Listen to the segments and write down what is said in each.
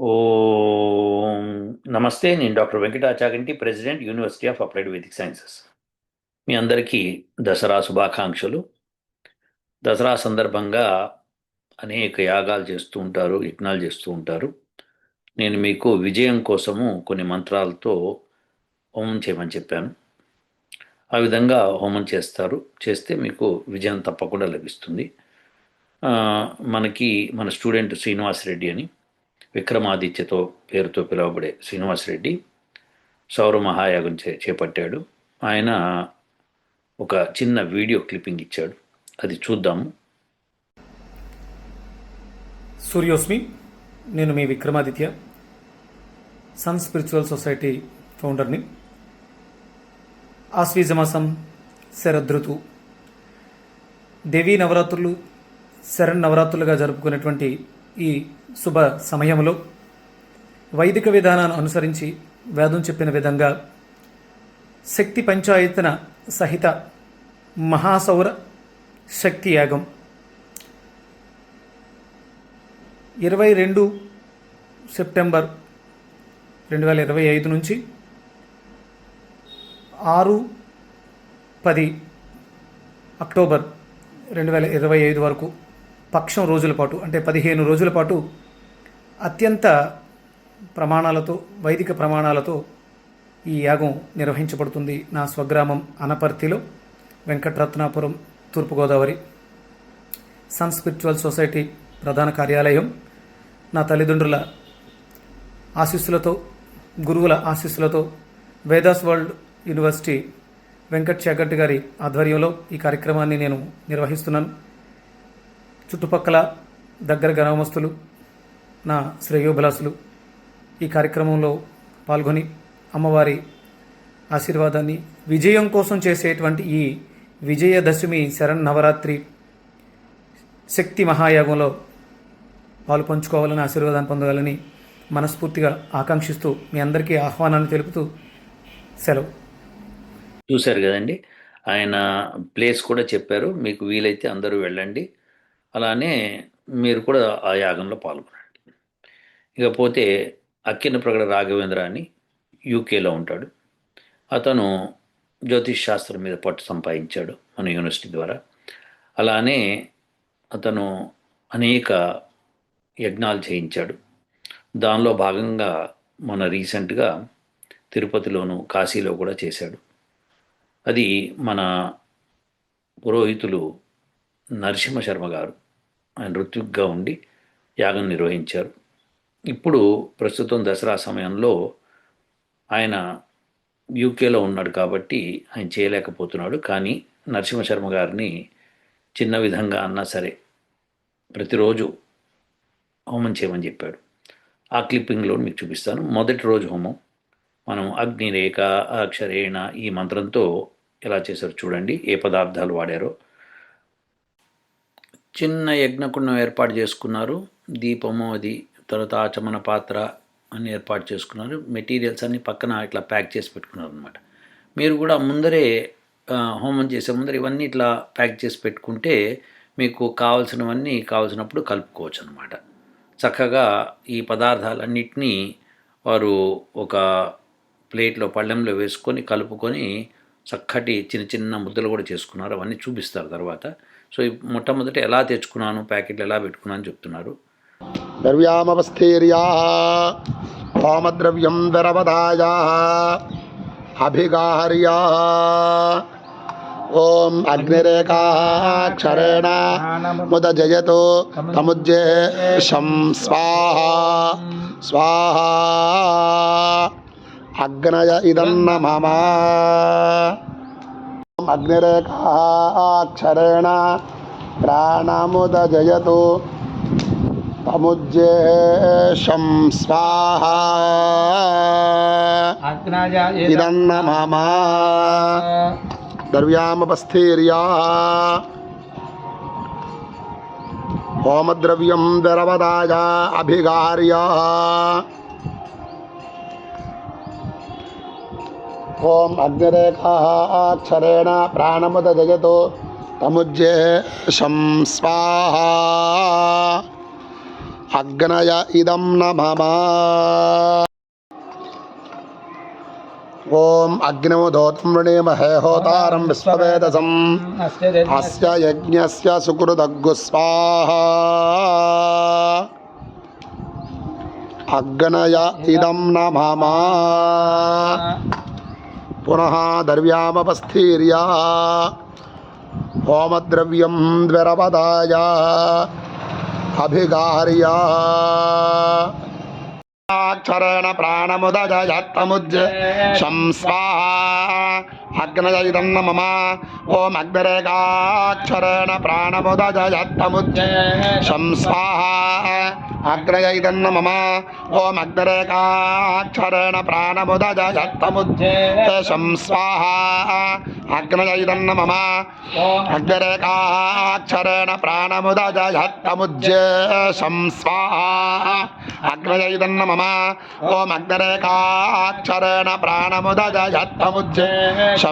ఓం నమస్తే నేను doctor Venkata Chaganti president university of applied Vedic sciences. మీ అందరికీ దసరా శుభాకాంక్షలు. దసరా సందర్భంగా అనేక యాగాలు చేస్తూ ఉంటారు యజ్ఞాలు చేస్తూ ఉంటారు. నేను మీకు విజయం కోసము కొన్ని మంత్రాలతో హోమం చేయమని చెప్పాను. ఆ విధంగా హోమం చేస్తారు. చేస్తే మీకు విజయం తప్పకుండా లభిస్తుంది. మనకి మన స్టూడెంట్ శ్రీనివాస్ రెడ్డి అని విక్రమాదిత్యతో పేరుతో పిలువబడే శ్రీనివాసరెడ్డి సౌర మహాయాగం చే చేపట్టాడు. ఆయన ఒక చిన్న వీడియో క్లిప్పింగ్ ఇచ్చాడు. అది చూద్దాము. సూర్యోస్మి నేను మీ విక్రమాదిత్య సన్ స్పిరిచువల్ సొసైటీ ఫౌండర్ని. ఆశ్వీజమాసం శరదృతు. దేవీ నవరాత్రులు శరణ్ నవరాత్రులుగా జరుపుకునేటువంటి ఈ శుభ సమయంలో వైదిక విధానాన్ని అనుసరించి వేదం చెప్పిన విధంగా శక్తి పంచాయతన సహిత మహాసౌర శక్తి యాగం. ఇరవై రెండు సెప్టెంబర్ రెండు వేల ఇరవై ఐదు నుంచి ఆరు పది అక్టోబర్ రెండు వేల ఇరవై ఐదు వరకు పక్షం రోజుల పాటు అంటే పదిహేను రోజుల పాటు అత్యంత ప్రమాణాలతో వైదిక ప్రమాణాలతో ఈ యాగం నిర్వహించబడుతుంది నా స్వగ్రామం అనపర్తిలో వెంకటరత్నాపురం తూర్పుగోదావరి. సన్ స్పిరిచువల్ సొసైటీ ప్రధాన కార్యాలయం. నా తల్లిదండ్రుల ఆశీస్సులతో గురువుల ఆశీస్సులతో Vedas world university Venkat Chagat గారి ఆధ్వర్యంలో ఈ కార్యక్రమాన్ని నేను నిర్వహిస్తున్నాను. చుట్టుపక్కల దగ్గర గ్రామస్తులు నా శ్రేయోభిలాసులు ఈ కార్యక్రమంలో పాల్గొని అమ్మవారి ఆశీర్వాదాన్ని విజయం కోసం చేసేటువంటి ఈ విజయదశమి శరణ్ నవరాత్రి శక్తి మహాయాగంలో పాలు పంచుకోవాలని ఆశీర్వాదాన్ని పొందగాలని మనస్ఫూర్తిగా ఆకాంక్షిస్తూ మీ అందరికీ ఆహ్వానాన్ని తెలుపుతూ సెలవు. చూశారు కదండి. ఆయన ప్లేస్ కూడా చెప్పారు. మీకు వీలైతే అందరూ వెళ్ళండి. అలానే మీరు కూడా ఆ యాగంలో పాల్గొనండి. ఇకపోతే అక్కిన ప్రగడ రాఘవేంద్ర అని యూకేలో ఉంటాడు. అతను జ్యోతిష్ శాస్త్రం మీద పట్టు సంపాదించాడు మన యూనివర్సిటీ ద్వారా. అలానే అతను అనేక యజ్ఞాలు చేయించాడు. దానిలో భాగంగా మన రీసెంట్గా తిరుపతిలోను కాశీలో కూడా చేశాడు. అది మన పురోహితులు నరసింహ శర్మ గారు ఆయన ఋత్విక్గా ఉండి యాగం నిర్వహించారు. ఇప్పుడు ప్రస్తుతం దసరా సమయంలో ఆయన యూకేలో ఉన్నాడు కాబట్టి ఆయన చేయలేకపోతున్నాడు. కానీ నరసింహశర్మ గారిని చిన్న విధంగా అన్నా సరే ప్రతిరోజు హోమం చేయమని చెప్పాడు. ఆ క్లిప్పింగ్లో మీకు చూపిస్తాను. మొదటి రోజు హోమం. మనం అగ్నిరేఖ అక్షరేణ ఈ మంత్రంతో ఎలా చేశారో చూడండి. ఏ పదార్థాలు వాడారో. చిన్న యజ్ఞకుండం ఏర్పాటు చేసుకున్నారు. దీపము అది తర్వాత ఆచమన పాత్ర అని ఏర్పాటు చేసుకున్నారు. మెటీరియల్స్ అన్ని పక్కన ఇట్లా ప్యాక్ చేసి పెట్టుకున్నారు అనమాట మీరు కూడా ముందరే హోమం చేసే ముందర ఇవన్నీ ఇట్లా ప్యాక్ చేసి పెట్టుకుంటే మీకు కావాల్సినవన్నీ కావాల్సినప్పుడు కలుపుకోవచ్చు అనమాట చక్కగా ఈ పదార్థాలన్నిటినీ వారు ఒక ప్లేట్లో పళ్ళెంలో వేసుకొని కలుపుకొని చక్కటి చిన్న చిన్న ముద్దలు కూడా చేసుకున్నారు. అవన్నీ చూపిస్తారు తర్వాత. సో ఈ మొట్టమొదట ఎలా తెచ్చుకున్నాను ప్యాకెట్లు ఎలా పెట్టుకున్నాను చెప్తున్నారు. ద్రవ్యామవస్థీర్యా వామద్రవ్యం దరవదాయా అభిగార్యా. ఓం అగ్నిరేఖాక్షరేణ ముదజయతో తముజ్జేషం స్వాహా స్వాహా. అగ్నయ ఇదన్న మమ అగ్నిరేఖాక్షరేణ ప్రాణముదజయతో తముజ్జేషం స్వాహా ఇదన్న మమ ద్రవ్యామపస్థీర్యా హోమద్రవ్యం దరవదాయ అభిగార్యా ఓం అగ్నిరేఖా అక్షరేణ అగ్నిరేఖాక్షరేణ ప్రాణముదజయతో తముజ్జేషం స్వాహా అగ్నయ ఇదం నమమ ఓం అగ్నిముదోతం వృణీమహే హోతారం విశ్వవేదసం అస్య యజ్ఞస్య సుకృదగ్గు స్వాహ అగ్నయ ఇదం నమమ పునః దర్వ్యామపస్థీర్య హోమద్రవ్యం ద్విరపదాయ అభిగార్య అక్షరేణ ప్రాణముదజయత్తముజ్జ సంస్వాహ అగ్నజయిదం మమ ఓం అగ్నరేగాక్షరేణ ప్రాణముదజయత్తముజ్జ సంస్వాహ అగ్నజయిదం మమ ఓం అగ్నరేగాక్షరేణ ప్రాణముదజయత్తముజ్జ సంస్వాహ అగ్నజయిదం మమ అగ్నరేకాక్షరేణ ప్రాణముదజయత్తముజ్జ సంస్వాహ అగ్నజయిదన్న మమ ఓం అగ్నరేకాక్షరేణ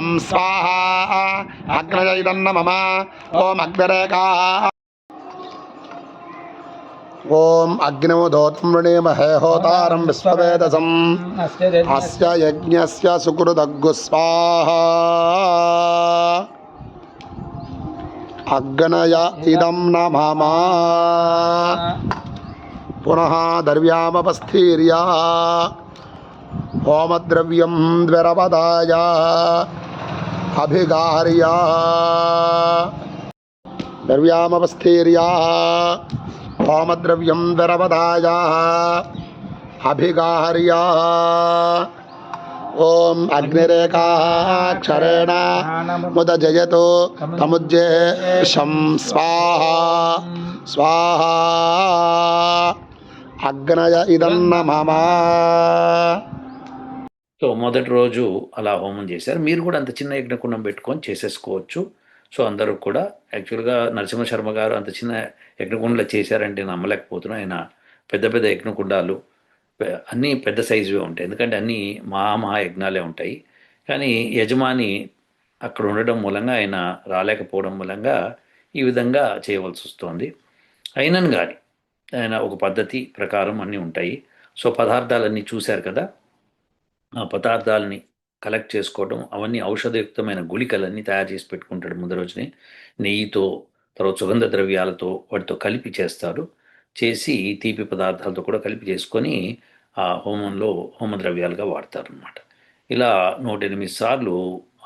ప్రాణముదజయత్తముజ్జ సంస్వాహ అగ్నజయిదన్న మమ ఓం అగ్నరేకా ఓం అగ్నిముదోతం వృణీమహే హోతారం విశ్వవేదసం అస్య యజ్ఞస్య సుకృదగ్గు స్వాహా. అగ్నయ ఇదం నమమ. పునః దర్వ్యామపస్థీర్యా. హోమద్రవ్యం ద్విరపదాయ. అభిగార్యా ద్రవ్యామపస్థీర్య హోమద్రవ్యం ద్విరపదాయ అభిగార్యా ఓం అగ్నిరేకాక్షరేణ ముదజయతు తముజ్జేషం స్వాహ స్వాహ అగ్నయ ఇదన్న మమ సో మొదటి రోజు అలా హోమం చేశారు. మీరు కూడా అంత చిన్న యజ్ఞకుండం పెట్టుకొని చేసేసుకోవచ్చు. సో అందరూ కూడా యాక్చువల్గా నరసింహ శర్మ గారు అంత చిన్న యజ్ఞకుండలు చేశారంటే నేను నమ్మలేకపోతున్నాను ఆయన పెద్ద పెద్ద యజ్ఞకుండాలు అన్నీ పెద్ద సైజువే ఉంటాయి. ఎందుకంటే అన్నీ మహా మహా యజ్ఞాలే ఉంటాయి. కానీ యజమాని అక్కడ ఉండడం మూలంగా ఆయన రాలేకపోవడం మూలంగా ఈ విధంగా చేయవలసి వస్తుంది. అయినను కానీ ఆయన ఒక పద్ధతి ప్రకారం అన్నీ ఉంటాయి. సో పదార్థాలన్నీ చూశారు కదా? ఆ పదార్థాలని కలెక్ట్ చేసుకోవడం అవన్నీ ఔషధయుక్తమైన గుళికలన్నీ తయారు చేసి పెట్టుకుంటాడు ముందు రోజునే. నెయ్యితో తర్వాత సుగంధ ద్రవ్యాలతో వాటితో కలిపి చేస్తారు చేసి తీపి పదార్థాలతో కూడా కలిపి చేసుకొని ఆ హోమంలో హోమ ద్రవ్యాలుగా వాడతారు అనమాట ఇలా నూట ఎనిమిది సార్లు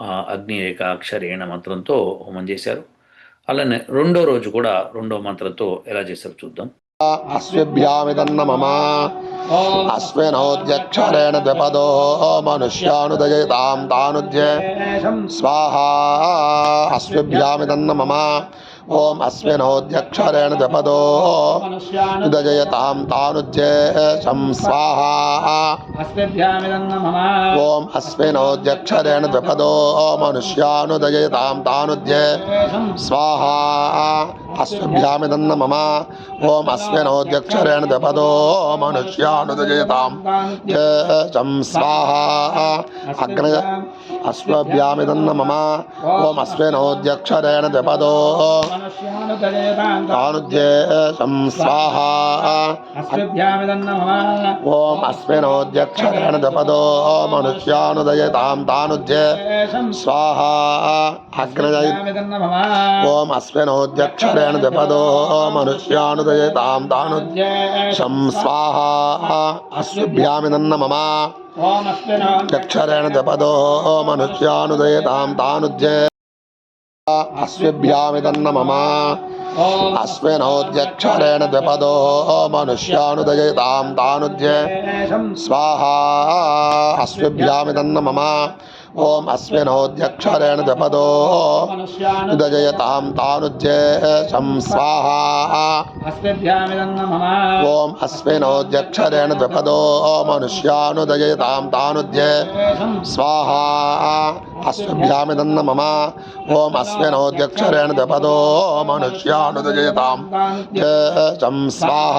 ఆ అగ్ని ఏకాక్షరేణ మంత్రంతో హోమం చేశారు. అలానే రెండో రోజు కూడా రెండో మంత్రంతో ఎలా చేశారో చూద్దాం. అస్మినోద్యక్షరేణ ద్విపదో మనుష్యానుదయతాం తానుజ్య స్వాహా అస్మిభ్యామిదన్న మమ ఓం అస్మినోధ్యక్షరేణ జపదో దజయతాం తానుజ్జేషం స్వాహా ఓం అస్మినోధ్యక్షరేణ జపదో మనుష్యానుదయతాం తానుజ్య స్వాహా అస్మిభ్యామిదన్న మమ ఓం అస్మినోద్యక్షరేణ జపదో మనుష్యానుదయతాం శం స్వాహా అగ్నయ అశ్వభ్యామిదన్న మమ ఓం అస్మినోద్యక్షరేణ జపదో తానుజ్యేషం స్వాహా ఓం అస్మినోద్యక్షరేణ ద్విపదో మనుష్యానుదయతాం తానుజ్య స్వాహా అగ్నయ ఓం అస్మినోద్యక్షరేణ ద్విపదో మనుష్యానుదయతాం తానుజ్య శం స్వాహా అశ్వభ్యామిదన్న మమ అక్షరేణ ద్విపదో మనుష్యానుదయతాం తానుజ్య అస్మిభ్యామిదన్న మమ అస్మినోద్యక్షరేణ ద్విపదో మనుష్యానుదయతాం తానుద్య స్వాహా అస్మిభ్యామిదన్న మమ ఓం అస్మినోద్యక్షరేణ ద్విపదో ఉదయతాం తానుజ్య శం స్వాహా. ఓం అస్మినోద్యక్షరేణ ద్విపదో మనుష్యానుదయతాం తానుజ్య స్వాహా. అశ్వభ్యామిదన్న మమ. ఓం అస్మినోద్యక్షరేణ ద్విపదో మనుష్యానుదజేతాం జం స్వాహ.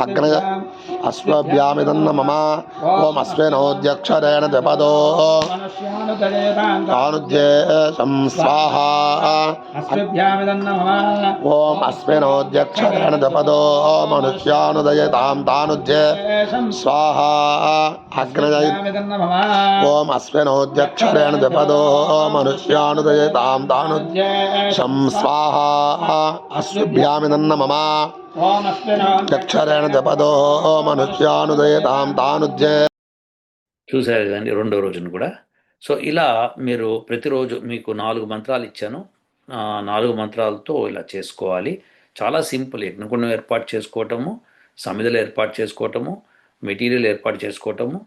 అగ్నయ అశ్వభ్యామిదన్న మమ ఓం అస్మినోద్యక్షరేణ ద్విపదో తానుద్యేశం స్వాహ ఓం అస్మినోద్యక్షరేణ ద్విపదో మనుష్యానుదయతాం తానుజ్యే స్వాహ అగ్నయ ఓం అస్మినోద్యక్షరేణ ద్విపదో మనుష్యానుదయతాం తానుజ్యం స్వాహ అశ్వభ్యామిదన్న మమ మనుష్యానుదయతాం చూశారు కదండి రెండో రోజున కూడా. సో ఇలా మీరు ప్రతిరోజు మీకు నాలుగు మంత్రాలు ఇచ్చాను. ఆ నాలుగు మంత్రాలతో ఇలా చేసుకోవాలి. చాలా సింపుల్ యజ్ఞకుండం ఏర్పాటు చేసుకోవటము సమిధలు ఏర్పాటు చేసుకోవటము మెటీరియల్ ఏర్పాటు చేసుకోవటము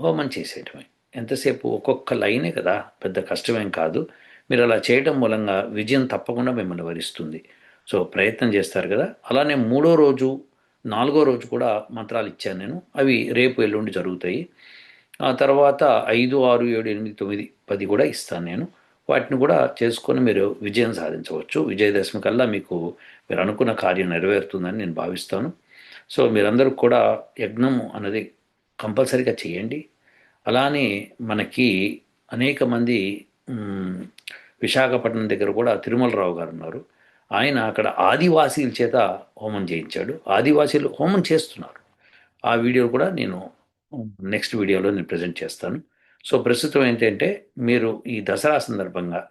హోమం చేసేయటమే ఎంతసేపు ఒక్కొక్క లైనే కదా పెద్ద కష్టమేం కాదు. మీరు అలా చేయటం మూలంగా విజయం తప్పకుండా మిమ్మల్ని వరిస్తుంది. సో ప్రయత్నం చేస్తారు కదా. అలానే మూడో రోజు నాలుగో రోజు కూడా మంత్రాలు ఇచ్చాను నేను. అవి రేపు ఎల్లుండి జరుగుతాయి. ఆ తర్వాత ఐదు ఆరు ఏడు ఎనిమిది తొమ్మిది పది కూడా ఇస్తాను నేను. వాటిని కూడా చేసుకొని మీరు విజయం సాధించవచ్చు. విజయదశమి కల్లా మీకు మీరు అనుకున్న కార్యం నెరవేరుతుందని నేను భావిస్తాను. సో మీరందరూ కూడా యజ్ఞం అన్నది కంపల్సరీగా చేయండి. అలానే మనకి అనేక మంది విశాఖపట్నం దగ్గర కూడా తిరుమలరావు గారు ఉన్నారు. ఆయన అక్కడ ఆదివాసీల చేత హోమం చేయించాడు. ఆదివాసీలు హోమం చేస్తున్నారు. ఆ వీడియో కూడా నేను నెక్స్ట్ వీడియోలో నేను ప్రజెంట్ చేస్తాను. సో ప్రస్తుతం ఏంటంటే మీరు ఈ దసరా సందర్భంగా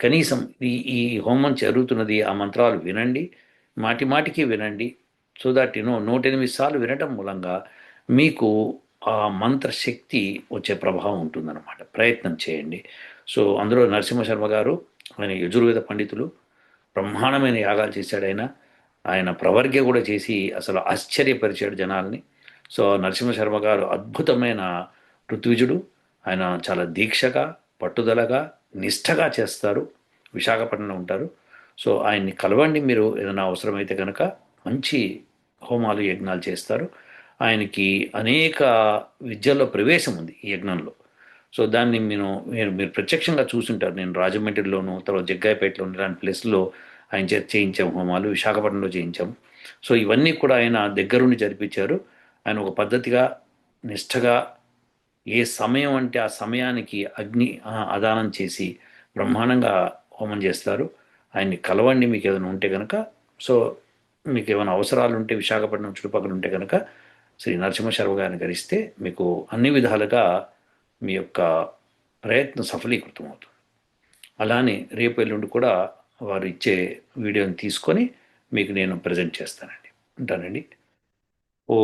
కనీసం ఈ ఈ హోమం జరుగుతున్నది ఆ మంత్రాలు వినండి మాటి మాటికి వినండి సో దాట్ యూనో నూట ఎనిమిది సార్లు వినటం మూలంగా మీకు ఆ మంత్ర శక్తి వచ్చే ప్రభావం ఉంటుందన్నమాట. ప్రయత్నం చేయండి. సో అందులో నరసింహ శర్మ గారు ఆయన యజుర్వేద పండితులు బ్రహ్మాండమైన యాగాలు చేశాడు ఆయన. ఆయన ప్రవర్గ్య కూడా చేసి అసలు ఆశ్చర్యపరిచాడు జనాల్ని. సో నరసింహశర్మ గారు అద్భుతమైన ఋత్విజుడు. ఆయన చాలా దీక్షగా పట్టుదలగా నిష్ఠగా చేస్తారు. విశాఖపట్నంలో ఉంటారు. సో ఆయన్ని కలవండి మీరు. ఏదైనా అవసరమైతే కనుక మంచి హోమాలు యజ్ఞాలు చేస్తారు. ఆయనకి అనేక విద్యల్లో ప్రవేశం ఉంది ఈ యజ్ఞంలో. సో దాన్ని నేను మీరు మీరు ప్రత్యక్షంగా చూసుంటారు నేను రాజమండ్రిలోను తర్వాత జగ్గాయపేటలో ఇలాంటి ప్లేస్లో ఆయన చేయించాం హోమాలు విశాఖపట్నంలో చేయించాం సో ఇవన్నీ కూడా ఆయన దగ్గరుండి జరిపించారు. ఆయన ఒక పద్ధతిగా నిష్ఠగా ఏ సమయం అంటే ఆ సమయానికి అగ్ని అదానం ఆదానం చేసి బ్రహ్మాండంగా హోమం చేస్తారు. ఆయన్ని కలవండి మీకు ఏదైనా ఉంటే కనుక సో మీకు ఏమైనా అవసరాలు ఉంటే విశాఖపట్నం చుట్టుపక్కల ఉంటే కనుక శ్రీ నరసింహ శర్మ గారిని గరిస్తే మీకు అన్ని విధాలుగా మీ యొక్క ప్రయత్నం సఫలీకృతం అవుతుంది అలానే రేపు ఎల్లుండి కూడా వారు ఇచ్చే వీడియోని తీసుకొని మీకు నేను ప్రజెంట్ చేస్తానండి. ఉంటానండి. ఓ